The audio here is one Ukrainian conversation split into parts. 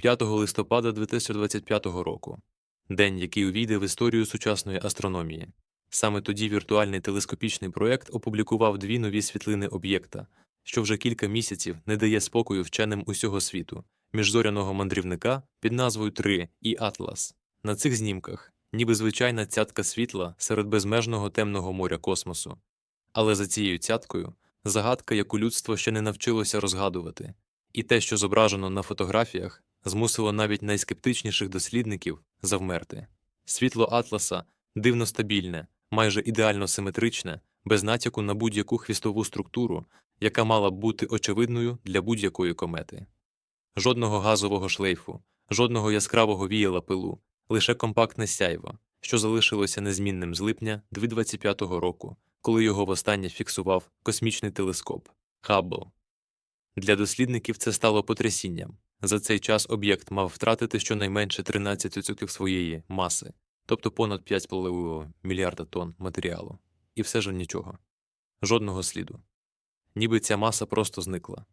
5 листопада 2025 року, день, який увійде в історію сучасної астрономії. Саме тоді віртуальний телескопічний проєкт опублікував дві нові світлини об'єкта, що вже кілька місяців не дає спокою вченим усього світу, міжзоряного мандрівника під назвою 3 і Атлас. На цих знімках ніби звичайна цятка світла серед безмежного темного моря космосу. Але за цією цяткою загадка, яку людство ще не навчилося розгадувати, і те, що зображено на фотографіях, змусило навіть найскептичніших дослідників завмерти. Світло Атласа дивно стабільне, майже ідеально симетричне, без натяку на будь-яку хвістову структуру, яка мала б бути очевидною для будь-якої комети. Жодного газового шлейфу, жодного яскравого віяла пилу, лише компактне сяйво, що залишилося незмінним з липня 2025 року, коли його востаннє фіксував космічний телескоп Хаббл. Для дослідників це стало потрясінням. За цей час об'єкт мав втратити щонайменше 13% своєї маси, тобто понад 5,5 мільярда тонн матеріалу. І все ж нічого. Жодного сліду. Ніби ця маса просто зникла.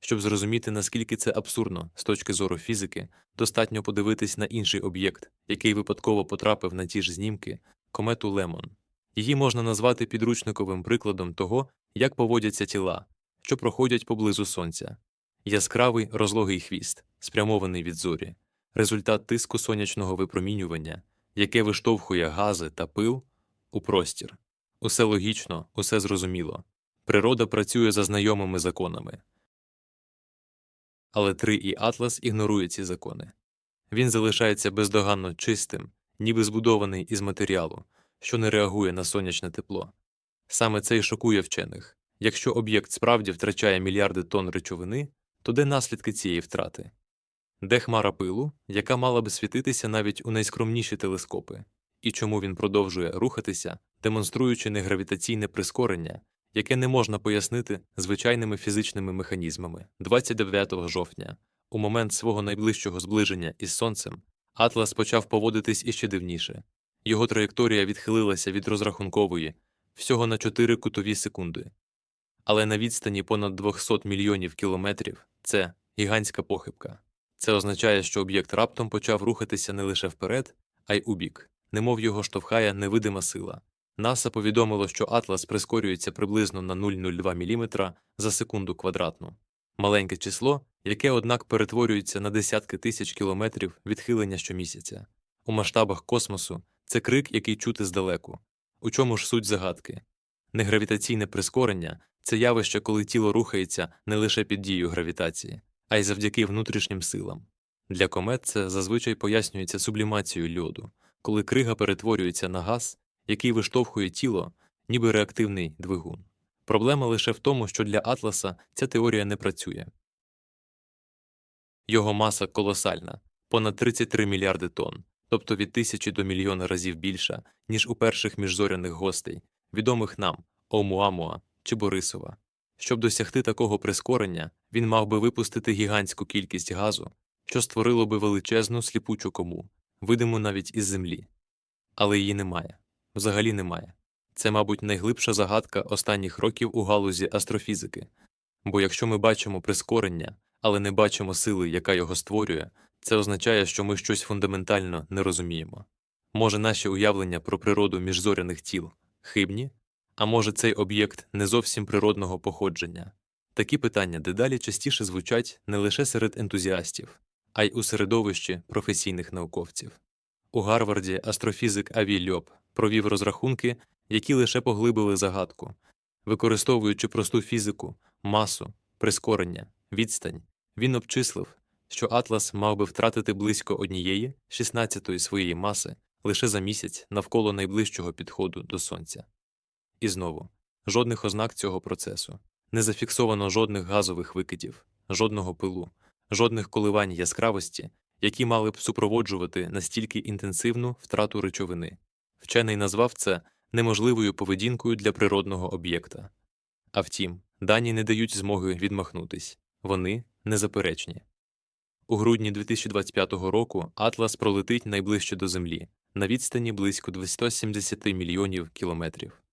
Щоб зрозуміти, наскільки це абсурдно з точки зору фізики, достатньо подивитись на інший об'єкт, який випадково потрапив на ті ж знімки комету Лемон. Її можна назвати підручниковим прикладом того, як поводяться тіла, що проходять поблизу сонця. Яскравий розлогий хвіст, спрямований від зорі, результат тиску сонячного випромінювання, яке виштовхує гази та пил у простір. Усе логічно, усе зрозуміло. Природа працює за знайомими законами. Але 3 і Атлас ігнорує ці закони. Він залишається бездоганно чистим, ніби збудований із матеріалу, що не реагує на сонячне тепло. Саме це й шокує вчених. Якщо об'єкт справді втрачає мільярди тонн речовини, то де наслідки цієї втрати? Де хмара пилу, яка мала би світитися навіть у найскромніші телескопи, і чому він продовжує рухатися, демонструючи негравітаційне прискорення, яке не можна пояснити звичайними фізичними механізмами. 29 жовтня, у момент свого найближчого зближення із Сонцем, Атлас почав поводитись іще дивніше. Його траєкторія відхилилася від розрахункової всього на 4 кутові секунди. Але на відстані понад 200 мільйонів кілометрів це гігантська похибка. Це означає, що об'єкт раптом почав рухатися не лише вперед, а й убік, немов його штовхає невидима сила. НАСА повідомило, що Атлас прискорюється приблизно на 0,02 мм за секунду квадратну. Маленьке число, яке, однак, перетворюється на десятки тисяч кілометрів відхилення щомісяця. У масштабах космосу це крик, який чути здалеку. У чому ж суть загадки? Негравітаційне прискорення це явище, коли тіло рухається не лише під дією гравітації, а й завдяки внутрішнім силам. Для комет це зазвичай пояснюється сублімацією льоду, коли крига перетворюється на газ, який виштовхує тіло, ніби реактивний двигун. Проблема лише в тому, що для Атласа ця теорія не працює. Його маса колосальна понад 33 мільярди тонн, тобто від тисячі до мільйона разів більша, ніж у перших міжзоряних гостей, відомих нам Оумуамуа чи Борисова. Щоб досягти такого прискорення, він мав би випустити гігантську кількість газу, що створило би величезну сліпучу кому, видиму навіть із землі. Але її немає. Взагалі немає. Це, мабуть, найглибша загадка останніх років у галузі астрофізики. Бо якщо ми бачимо прискорення, але не бачимо сили, яка його створює, це означає, що ми щось фундаментально не розуміємо. Може, наші уявлення про природу міжзоряних тіл хибні, а може, цей об'єкт не зовсім природного походження. Такі питання дедалі частіше звучать не лише серед ентузіастів, а й у середовищі професійних науковців. У Гарварді астрофізик Аві Льоп провів розрахунки, які лише поглибили загадку, використовуючи просту фізику, масу, прискорення, відстань, він обчислив, що Атлас мав би втратити близько однієї 16-ї своєї маси лише за місяць навколо найближчого підходу до Сонця. І знову жодних ознак цього процесу, не зафіксовано жодних газових викидів, жодного пилу, жодних коливань яскравості, які мали б супроводжувати настільки інтенсивну втрату речовини. Вчений назвав це неможливою поведінкою для природного об'єкта. А втім, дані не дають змоги відмахнутись вони незаперечні. У грудні 2025 року Атлас пролетить найближче до Землі на відстані близько 270 мільйонів кілометрів.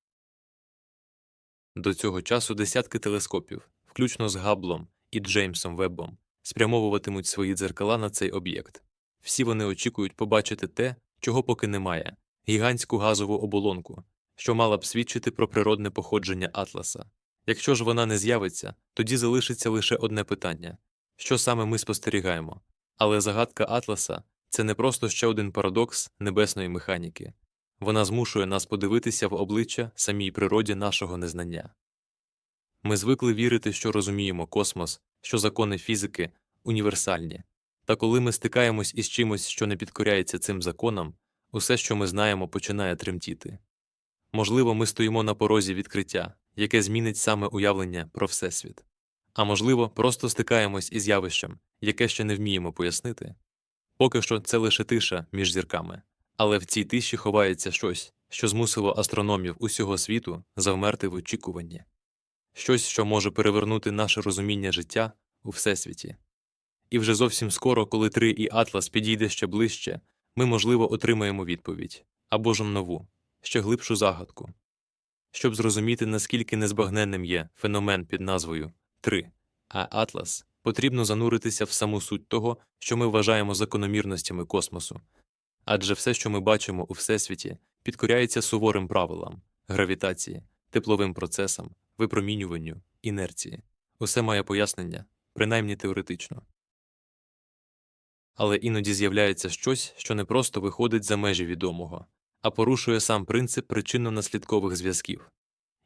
До цього часу десятки телескопів, включно з Габлом і Джеймсом Веббом, спрямовуватимуть свої дзеркала на цей об'єкт. Всі вони очікують побачити те, чого поки немає гігантську газову оболонку, що мала б свідчити про природне походження Атласа. Якщо ж вона не з'явиться, тоді залишиться лише одне питання що саме ми спостерігаємо. Але загадка Атласа це не просто ще один парадокс небесної механіки вона змушує нас подивитися в обличчя самій природі нашого незнання. Ми звикли вірити, що розуміємо космос, що закони фізики універсальні, та коли ми стикаємось із чимось, що не підкоряється цим законам, усе, що ми знаємо, починає тремтіти. Можливо, ми стоїмо на порозі відкриття, яке змінить саме уявлення про Всесвіт, а можливо, просто стикаємось із явищем, яке ще не вміємо пояснити. Поки що це лише тиша між зірками, але в цій тиші ховається щось, що змусило астрономів усього світу завмерти в очікуванні, щось, що може перевернути наше розуміння життя у Всесвіті. І вже зовсім скоро, коли три і Атлас підійде ще ближче, ми, можливо, отримаємо відповідь або ж нову, ще глибшу загадку. Щоб зрозуміти, наскільки незбагненним є феномен під назвою 3, а Атлас, потрібно зануритися в саму суть того, що ми вважаємо закономірностями космосу. Адже все, що ми бачимо у Всесвіті, підкоряється суворим правилам гравітації, тепловим процесам, випромінюванню, інерції. Усе має пояснення, принаймні теоретично. Але іноді з'являється щось, що не просто виходить за межі відомого, а порушує сам принцип причинно-наслідкових зв'язків.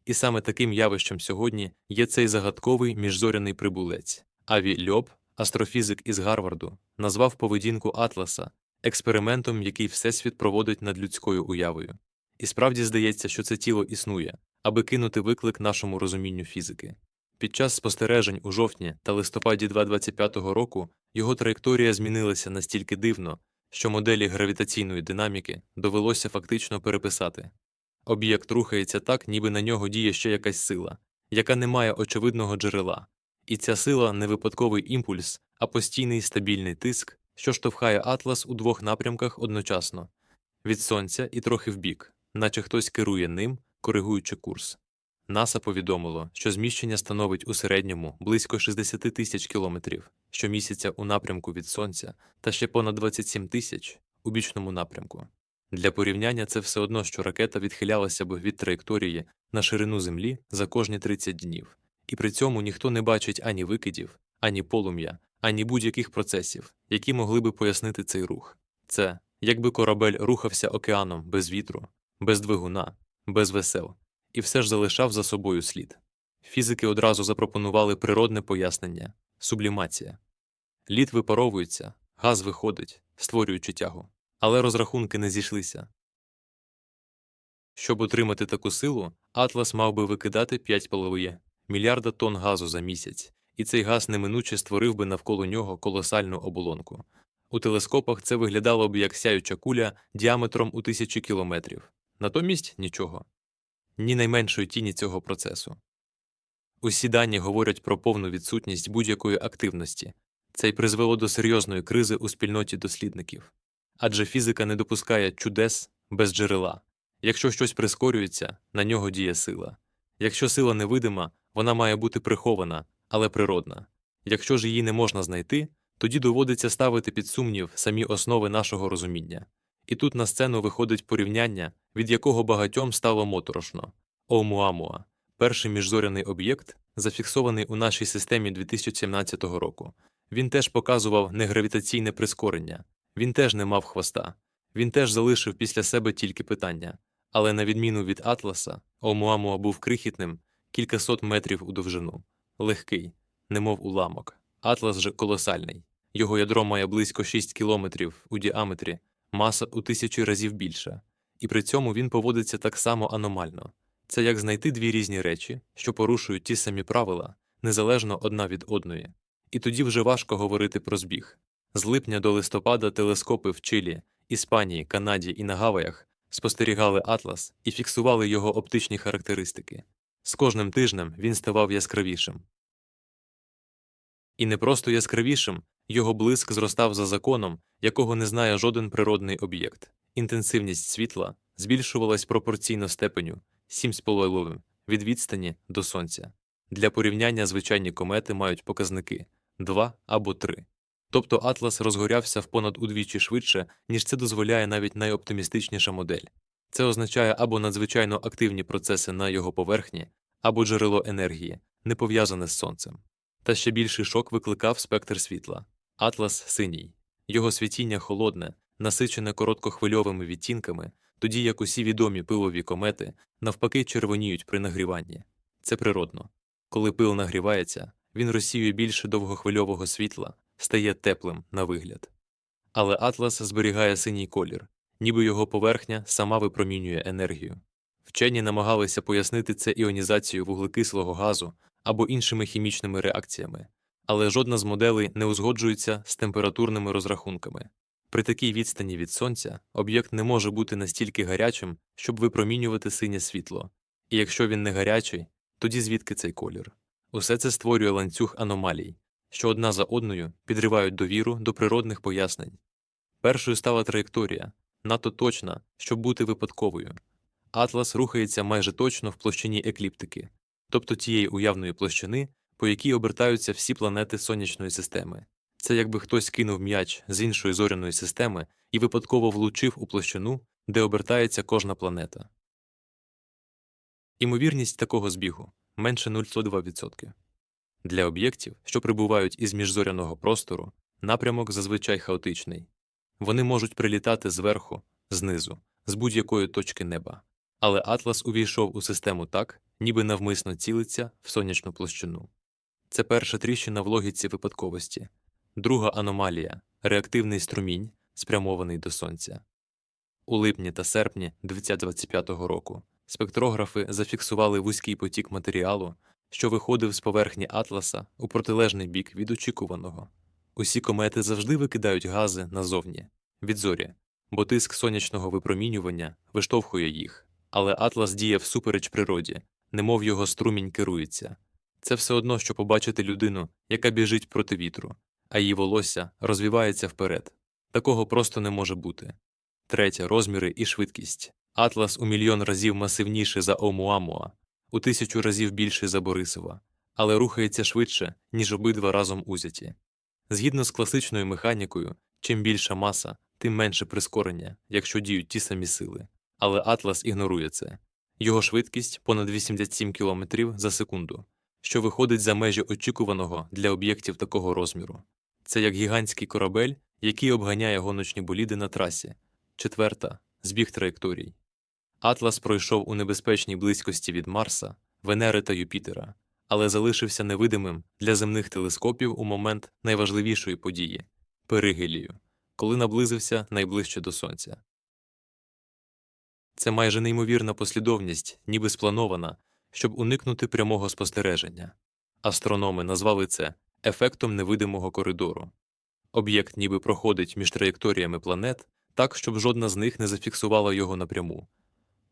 І саме таким явищем сьогодні є цей загадковий міжзоряний прибулець. Аві Льоб, астрофізик із Гарварду, назвав поведінку Атласа експериментом, який Всесвіт проводить над людською уявою. І справді здається, що це тіло існує, аби кинути виклик нашому розумінню фізики. Під час спостережень у жовтні та листопаді 2025 року його траєкторія змінилася настільки дивно, що моделі гравітаційної динаміки довелося фактично переписати. Об'єкт рухається так, ніби на нього діє ще якась сила, яка не має очевидного джерела, і ця сила не випадковий імпульс, а постійний стабільний тиск, що штовхає атлас у двох напрямках одночасно від сонця і трохи вбік, наче хтось керує ним, коригуючи курс. НАСА повідомило, що зміщення становить у середньому близько 60 тисяч кілометрів щомісяця у напрямку від сонця та ще понад 27 тисяч у бічному напрямку. Для порівняння це все одно, що ракета відхилялася б від траєкторії на ширину Землі за кожні 30 днів, і при цьому ніхто не бачить ані викидів, ані полум'я, ані будь-яких процесів, які могли би пояснити цей рух. Це якби корабель рухався океаном без вітру, без двигуна, без весел, і все ж залишав за собою слід. Фізики одразу запропонували природне пояснення сублімація. Лід випаровується, газ виходить, створюючи тягу. Але розрахунки не зійшлися. Щоб отримати таку силу, Атлас мав би викидати 5,5 мільярда тонн газу за місяць, і цей газ неминуче створив би навколо нього колосальну оболонку. У телескопах це виглядало б як сяюча куля діаметром у тисячі кілометрів, натомість нічого, ні найменшої тіні цього процесу. Усі дані говорять про повну відсутність будь-якої активності, це й призвело до серйозної кризи у спільноті дослідників. Адже фізика не допускає чудес без джерела. Якщо щось прискорюється, на нього діє сила. Якщо сила невидима, вона має бути прихована, але природна. Якщо ж її не можна знайти, тоді доводиться ставити під сумнів самі основи нашого розуміння. І тут на сцену виходить порівняння, від якого багатьом стало моторошно Оумуамуа, перший міжзоряний об'єкт, зафіксований у нашій системі 2017 року. Він теж показував негравітаційне прискорення, він теж не мав хвоста, він теж залишив після себе тільки питання, але, на відміну від Атласа, Оумуамуа був крихітним кількасот метрів у довжину, легкий, немов уламок. Атлас же колосальний. Його ядро має близько 6 кілометрів у діаметрі, маса у тисячі разів більша, і при цьому він поводиться так само аномально. Це як знайти дві різні речі, що порушують ті самі правила, незалежно одна від одної. І тоді вже важко говорити про збіг. З липня до листопада телескопи в Чилі, Іспанії, Канаді і на Гаваях спостерігали Атлас і фіксували його оптичні характеристики. З кожним тижнем він ставав яскравішим. І не просто яскравішим, його блиск зростав за законом, якого не знає жоден природний об'єкт. Інтенсивність світла збільшувалась пропорційно степеню 7,5 від відстані до сонця. Для порівняння звичайні комети мають показники 2 або 3. Тобто Атлас розгорявся в понад удвічі швидше, ніж це дозволяє навіть найоптимістичніша модель. Це означає або надзвичайно активні процеси на його поверхні, або джерело енергії, не пов'язане з сонцем. Та ще більший шок викликав спектр світла. Атлас синій. Його світіння холодне, насичене короткохвильовими відтінками, тоді як усі відомі пилові комети навпаки червоніють при нагріванні. Це природно. Коли пил нагрівається, він розсіює більше довгохвильового світла, стає теплим на вигляд. Але Атлас зберігає синій колір, ніби його поверхня сама випромінює енергію. Вчені намагалися пояснити це іонізацією вуглекислого газу або іншими хімічними реакціями, але жодна з моделей не узгоджується з температурними розрахунками. При такій відстані від сонця об'єкт не може бути настільки гарячим, щоб випромінювати синє світло, і якщо він не гарячий, тоді звідки цей колір? Усе це створює ланцюг аномалій, що одна за одною підривають довіру до природних пояснень. Першою стала траєкторія, надто точна, щоб бути випадковою. Атлас рухається майже точно в площині екліптики, тобто тієї уявної площини, по якій обертаються всі планети сонячної системи. Це якби хтось кинув м'яч з іншої зоряної системи і випадково влучив у площину, де обертається кожна планета. Імовірність такого збігу менше 0,2%. Для об'єктів, що прибувають із міжзоряного простору, напрямок зазвичай хаотичний. Вони можуть прилітати зверху, знизу, з будь-якої точки неба. Але Атлас увійшов у систему так, ніби навмисно цілиться в сонячну площину. Це перша тріщина в логіці випадковості, друга аномалія реактивний струмінь, спрямований до сонця. У липні та серпні 2025 року спектрографи зафіксували вузький потік матеріалу, що виходив з поверхні Атласа у протилежний бік від очікуваного. Усі комети завжди викидають гази назовні, від зорі, бо тиск сонячного випромінювання виштовхує їх. Але Атлас діє всупереч природі, немов його струмінь керується. Це все одно, що побачити людину, яка біжить проти вітру, а її волосся розвивається вперед. Такого просто не може бути. Третє розміри і швидкість. Атлас у мільйон разів масивніший за Оумуамуа, у тисячу разів більший за Борисова, але рухається швидше, ніж обидва разом узяті. Згідно з класичною механікою, чим більша маса, тим менше прискорення, якщо діють ті самі сили. Але Атлас ігнорує це. Його швидкість понад 87 км за секунду, що виходить за межі очікуваного для об'єктів такого розміру. Це як гігантський корабель, який обганяє гоночні боліди на трасі. Четверта збіг траєкторій. Атлас пройшов у небезпечній близькості від Марса, Венери та Юпітера, але залишився невидимим для земних телескопів у момент найважливішої події перигелію, коли наблизився найближче до Сонця. Це майже неймовірна послідовність, ніби спланована, щоб уникнути прямого спостереження. Астрономи назвали це ефектом невидимого коридору. Об'єкт ніби проходить між траєкторіями планет так, щоб жодна з них не зафіксувала його напряму.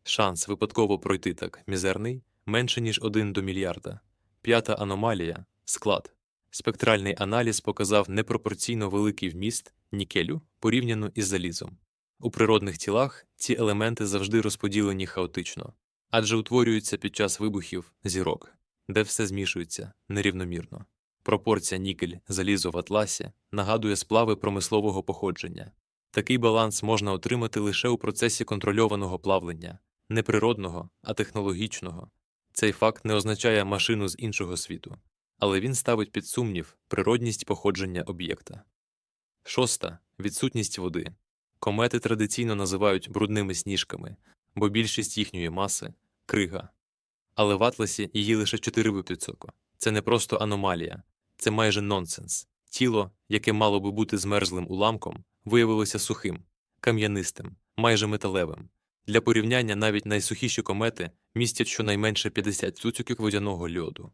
Шанс випадково пройти так мізерний менше, ніж 1 до мільярда. П'ята аномалія склад. Спектральний аналіз показав непропорційно великий вміст нікелю порівняно із залізом. У природних тілах ці елементи завжди розподілені хаотично, адже утворюються під час вибухів зірок, де все змішується нерівномірно. Пропорція нікель залізо в атласі нагадує сплави промислового походження. Такий баланс можна отримати лише у процесі контрольованого плавлення, не природного, а технологічного. Цей факт не означає машину з іншого світу, але він ставить під сумнів природність походження об'єкта. Шоста відсутність води. Комети традиційно називають брудними сніжками, бо більшість їхньої маси крига. Але в Атласі її лише 4%. Це не просто аномалія, це майже нонсенс. Тіло, яке мало би бути змерзлим уламком, виявилося сухим, кам'янистим, майже металевим. Для порівняння навіть найсухіші комети містять щонайменше 50 цуцюків водяного льоду.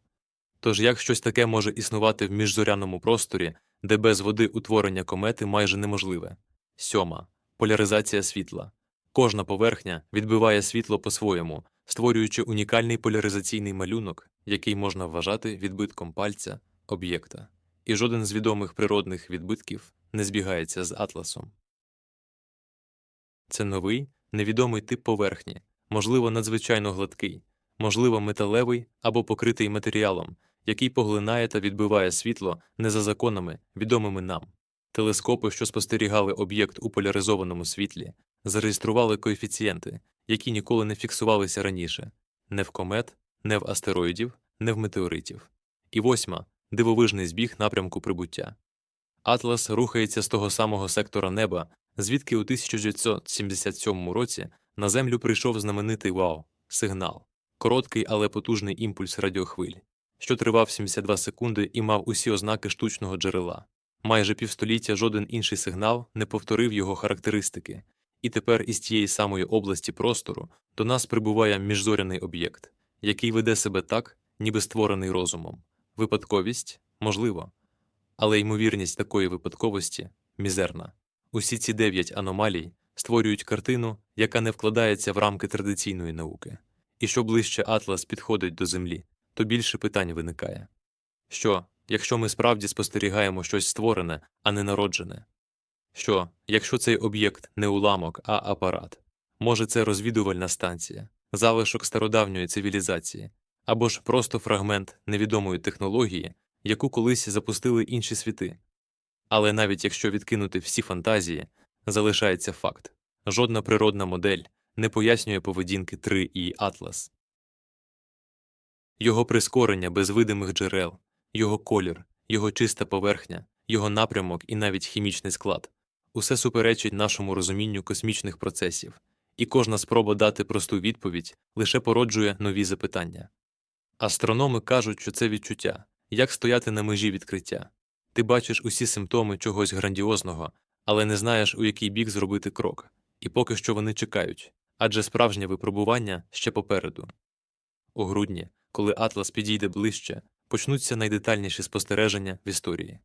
Тож як щось таке може існувати в міжзоряному просторі, де без води утворення комети майже неможливе? Сьома поляризація світла. Кожна поверхня відбиває світло по-своєму, створюючи унікальний поляризаційний малюнок, який можна вважати відбитком пальця об'єкта, і жоден з відомих природних відбитків не збігається з атласом. Це новий, невідомий тип поверхні, можливо, надзвичайно гладкий, можливо, металевий або покритий матеріалом, який поглинає та відбиває світло не за законами, відомими нам. Телескопи, що спостерігали об'єкт у поляризованому світлі, зареєстрували коефіцієнти, які ніколи не фіксувалися раніше не в комет, не в астероїдів, не в метеоритів. І восьма дивовижний збіг напрямку прибуття. Атлас рухається з того самого сектора неба, звідки у 1977 році на Землю прийшов знаменитий вау сигнал, короткий, але потужний імпульс радіохвиль, що тривав 72 секунди і мав усі ознаки штучного джерела. Майже півстоліття жоден інший сигнал не повторив його характеристики, і тепер із тієї самої області простору до нас прибуває міжзоряний об'єкт, який веде себе так, ніби створений розумом. Випадковість можливо, але ймовірність такої випадковості мізерна. Усі ці дев'ять аномалій створюють картину, яка не вкладається в рамки традиційної науки. І що ближче Атлас підходить до Землі, то більше питань виникає. Що, якщо ми справді спостерігаємо щось створене, а не народжене? Що, якщо цей об'єкт не уламок, а апарат? Може, це розвідувальна станція, залишок стародавньої цивілізації, або ж просто фрагмент невідомої технології, яку колись запустили інші світи? Але навіть якщо відкинути всі фантазії, залишається факт жодна природна модель не пояснює поведінки 3 і Атлас. Його прискорення без видимих джерел, його колір, його чиста поверхня, його напрямок і навіть хімічний склад усе суперечить нашому розумінню космічних процесів, і кожна спроба дати просту відповідь лише породжує нові запитання. Астрономи кажуть, що це відчуття як стояти на межі відкриття. Ти бачиш усі симптоми чогось грандіозного, але не знаєш, у який бік зробити крок, і поки що вони чекають адже справжнє випробування ще попереду. У грудні, коли Атлас підійде ближче, почнуться найдетальніші спостереження в історії.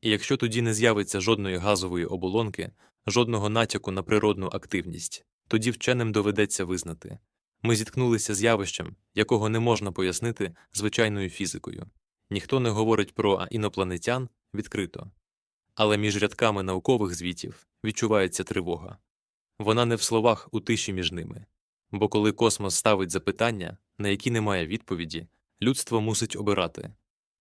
І якщо тоді не з'явиться жодної газової оболонки, жодного натяку на природну активність, тоді вченим доведеться визнати ми зіткнулися з явищем, якого не можна пояснити звичайною фізикою. Ніхто не говорить про інопланетян відкрито. Але між рядками наукових звітів відчувається тривога. Вона не в словах у тиші між ними. Бо коли космос ставить запитання, на які немає відповіді, людство мусить обирати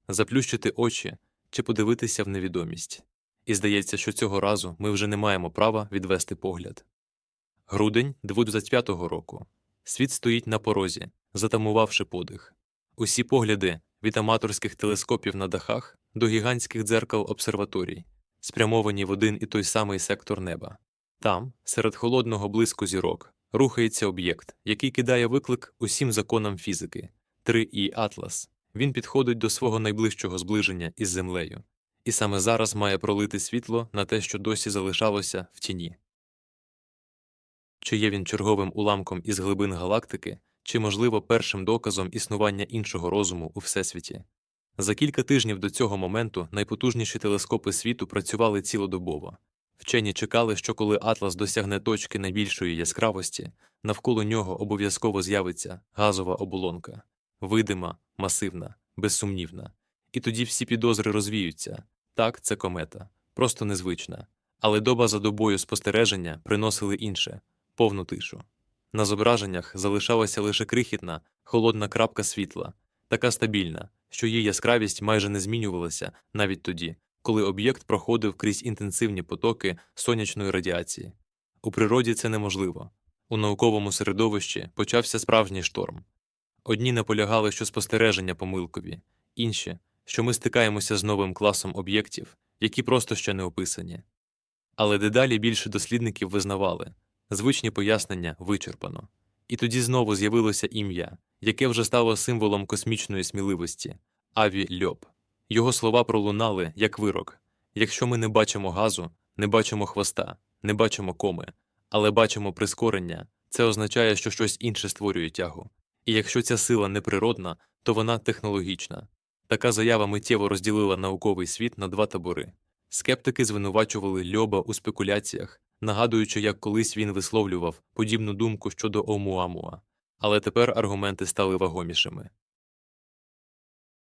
заплющити очі чи подивитися в невідомість. І здається, що цього разу ми вже не маємо права відвести погляд. Грудень 25-го року. Світ стоїть на порозі, затамувавши подих. Усі погляди від аматорських телескопів на дахах до гігантських дзеркал обсерваторій, спрямовані в один і той самий сектор неба. Там, серед холодного блиску зірок, рухається об'єкт, який кидає виклик усім законам фізики 3 і Атлас. Він підходить до свого найближчого зближення із землею, і саме зараз має пролити світло на те, що досі залишалося в тіні. Чи є він черговим уламком із глибин галактики, чи, можливо, першим доказом існування іншого розуму у всесвіті? За кілька тижнів до цього моменту найпотужніші телескопи світу працювали цілодобово. Вчені чекали, що коли Атлас досягне точки найбільшої яскравості, навколо нього обов'язково з'явиться газова оболонка видима, масивна, безсумнівна. І тоді всі підозри розвіються так, це комета, просто незвична. Але доба за добою спостереження приносили інше повну тишу. На зображеннях залишалася лише крихітна, холодна крапка світла, така стабільна, що її яскравість майже не змінювалася навіть тоді, коли об'єкт проходив крізь інтенсивні потоки сонячної радіації. У природі це неможливо. У науковому середовищі почався справжній шторм. Одні наполягали, що спостереження помилкові, інші, що ми стикаємося з новим класом об'єктів, які просто ще не описані. Але дедалі більше дослідників визнавали звичні пояснення вичерпано. І тоді знову з'явилося ім'я, яке вже стало символом космічної сміливості Аві Льоб. Його слова пролунали як вирок якщо ми не бачимо газу, не бачимо хвоста, не бачимо коми, але бачимо прискорення, це означає, що щось інше створює тягу. І якщо ця сила неприродна, то вона технологічна. Така заява миттєво розділила науковий світ на два табори. Скептики звинувачували Льоба у спекуляціях, нагадуючи, як колись він висловлював подібну думку щодо Омуамуа, але тепер аргументи стали вагомішими.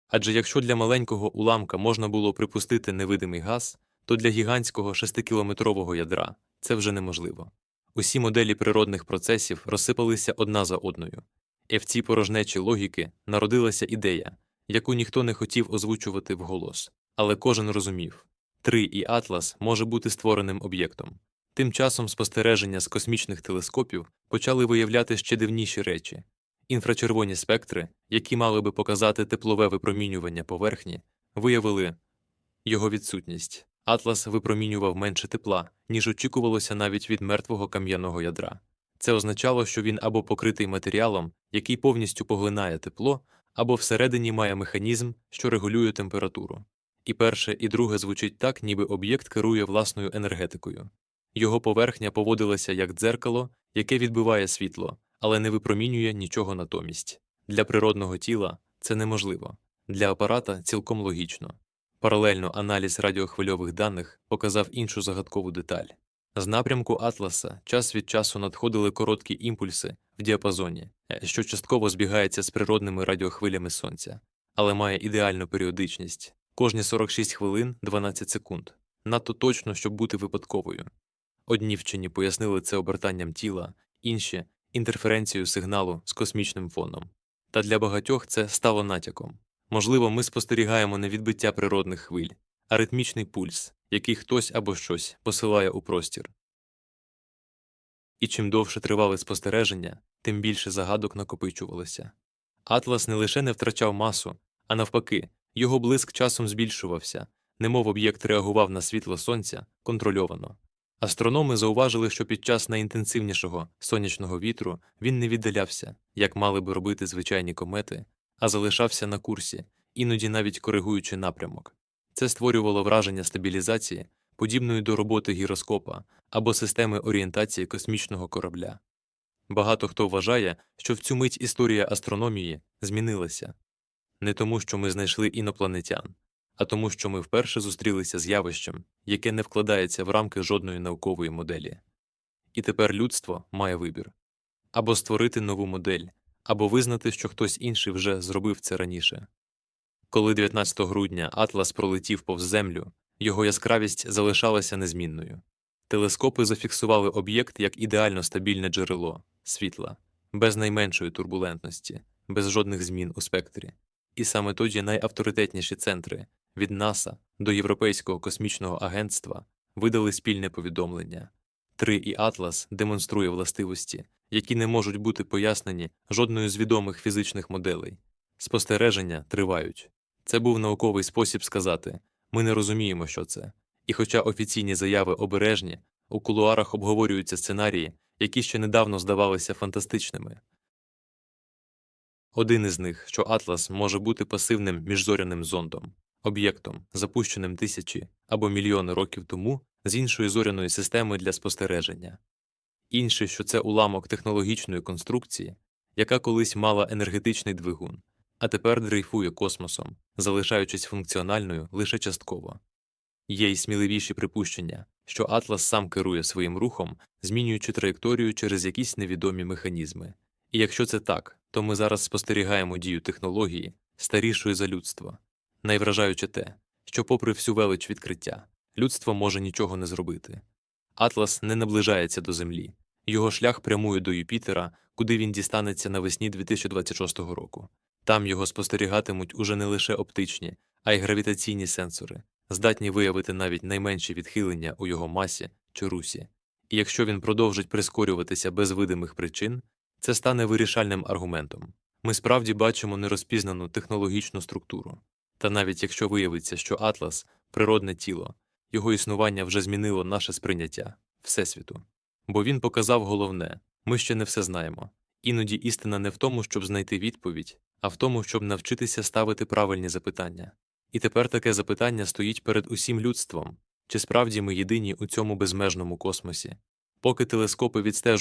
Адже якщо для маленького уламка можна було припустити невидимий газ, то для гігантського шестикілометрового ядра це вже неможливо. Усі моделі природних процесів розсипалися одна за одною, і в цій порожнечі логіки народилася ідея яку ніхто не хотів озвучувати вголос. Але кожен розумів три і Атлас може бути створеним об'єктом. Тим часом спостереження з космічних телескопів почали виявляти ще дивніші речі. Інфрачервоні спектри, які мали би показати теплове випромінювання поверхні, виявили його відсутність. Атлас випромінював менше тепла, ніж очікувалося навіть від мертвого кам'яного ядра. Це означало, що він або покритий матеріалом, який повністю поглинає тепло, або всередині має механізм, що регулює температуру. І перше, і друге звучить так, ніби об'єкт керує власною енергетикою. Його поверхня поводилася як дзеркало, яке відбиває світло, але не випромінює нічого натомість. Для природного тіла це неможливо, для апарата цілком логічно. Паралельно аналіз радіохвильових даних показав іншу загадкову деталь. З напрямку Атласа час від часу надходили короткі імпульси в діапазоні, е, що частково збігається з природними радіохвилями сонця, але має ідеальну періодичність кожні 46 хвилин 12 секунд, надто точно, щоб бути випадковою. Одні вчені пояснили це обертанням тіла, інші інтерференцією сигналу з космічним фоном. Та для багатьох це стало натяком. Можливо, ми спостерігаємо не відбиття природних хвиль, а ритмічний пульс, який хтось або щось посилає у простір. І чим довше тривали спостереження, тим більше загадок накопичувалося. Атлас не лише не втрачав масу, а навпаки, його блиск часом збільшувався, немов об'єкт реагував на світло сонця контрольовано. Астрономи зауважили, що під час найінтенсивнішого сонячного вітру він не віддалявся, як мали би робити звичайні комети, а залишався на курсі, іноді навіть коригуючи напрямок. Це створювало враження стабілізації, подібної до роботи гіроскопа або системи орієнтації космічного корабля. Багато хто вважає, що в цю мить історія астрономії змінилася не тому, що ми знайшли інопланетян, а тому, що ми вперше зустрілися з явищем, яке не вкладається в рамки жодної наукової моделі. І тепер людство має вибір або створити нову модель, або визнати, що хтось інший вже зробив це раніше. Коли 19 грудня Атлас пролетів повз землю, його яскравість залишалася незмінною. Телескопи зафіксували об'єкт як ідеально стабільне джерело світла, без найменшої турбулентності, без жодних змін у спектрі. І саме тоді найавторитетніші центри від НАСА до Європейського космічного агентства видали спільне повідомлення. 3 і Атлас демонструє властивості, які не можуть бути пояснені жодною з відомих фізичних моделей. Спостереження тривають. Це був науковий спосіб сказати ми не розуміємо, що це. І хоча офіційні заяви обережні, у кулуарах обговорюються сценарії, які ще недавно здавалися фантастичними. Один із них, що Атлас може бути пасивним міжзоряним зондом, об'єктом, запущеним тисячі або мільйони років тому з іншої зоряної системи для спостереження, інший, що це уламок технологічної конструкції, яка колись мала енергетичний двигун, а тепер дрейфує космосом, залишаючись функціональною лише частково. Є й сміливіші припущення, що Атлас сам керує своїм рухом, змінюючи траєкторію через якісь невідомі механізми. І якщо це так, то ми зараз спостерігаємо дію технології, старішої за людство. Найвражаюче те, що, попри всю велич відкриття, людство може нічого не зробити. Атлас не наближається до Землі, його шлях прямує до Юпітера, куди він дістанеться навесні 2026 року. Там його спостерігатимуть уже не лише оптичні, а й гравітаційні сенсори, здатні виявити навіть найменші відхилення у його масі чи русі. І якщо він продовжить прискорюватися без видимих причин, це стане вирішальним аргументом. Ми справді бачимо нерозпізнану технологічну структуру. Та навіть якщо виявиться, що Атлас природне тіло, його існування вже змінило наше сприйняття Всесвіту. Бо він показав головне ми ще не все знаємо. Іноді істина не в тому, щоб знайти відповідь, а в тому, щоб навчитися ставити правильні запитання. І тепер таке запитання стоїть перед усім людством чи справді ми єдині у цьому безмежному космосі. Поки телескопи відстежують